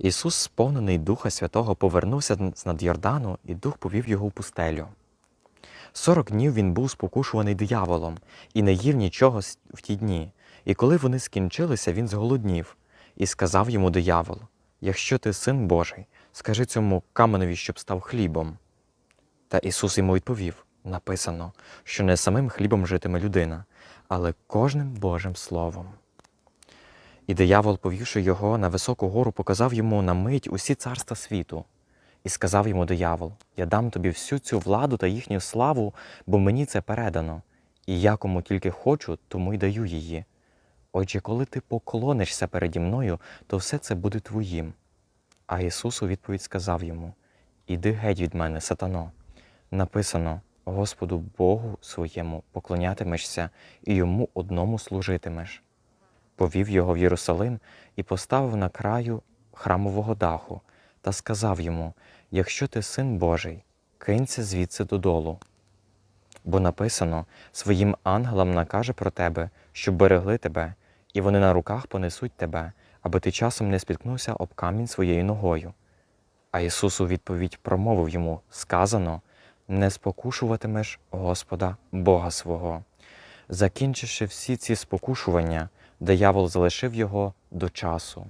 Ісус, сповнений Духа Святого, повернувся з над Йордану, і Дух повів його в пустелю. Сорок днів він був спокушуваний дияволом і не їв нічого в ті дні. І коли вони скінчилися, він зголоднів і сказав йому диявол: Якщо ти син Божий, скажи цьому каменеві, щоб став хлібом. Та Ісус йому відповів: написано, що не самим хлібом житиме людина, але кожним Божим Словом. І диявол, повівши його на високу гору, показав йому на мить усі царства світу. І сказав йому диявол: Я дам тобі всю цю владу та їхню славу, бо мені це передано, і я кому тільки хочу, тому й даю її. Отже, коли ти поклонишся переді мною, то все це буде твоїм. А Ісус у відповідь сказав йому: Іди геть від мене, сатано. Написано: Господу Богу своєму поклонятимешся і йому одному служитимеш. Повів його в Єрусалим і поставив на краю храмового даху та сказав йому: Якщо ти син Божий, кинься звідси додолу. Бо написано: своїм ангелам накаже про тебе, щоб берегли тебе, і вони на руках понесуть тебе, аби ти часом не спіткнувся об камінь своєю ногою. А Ісус у відповідь промовив йому: сказано: не спокушуватимеш Господа Бога свого. Закінчивши всі ці спокушування, диявол залишив його до часу.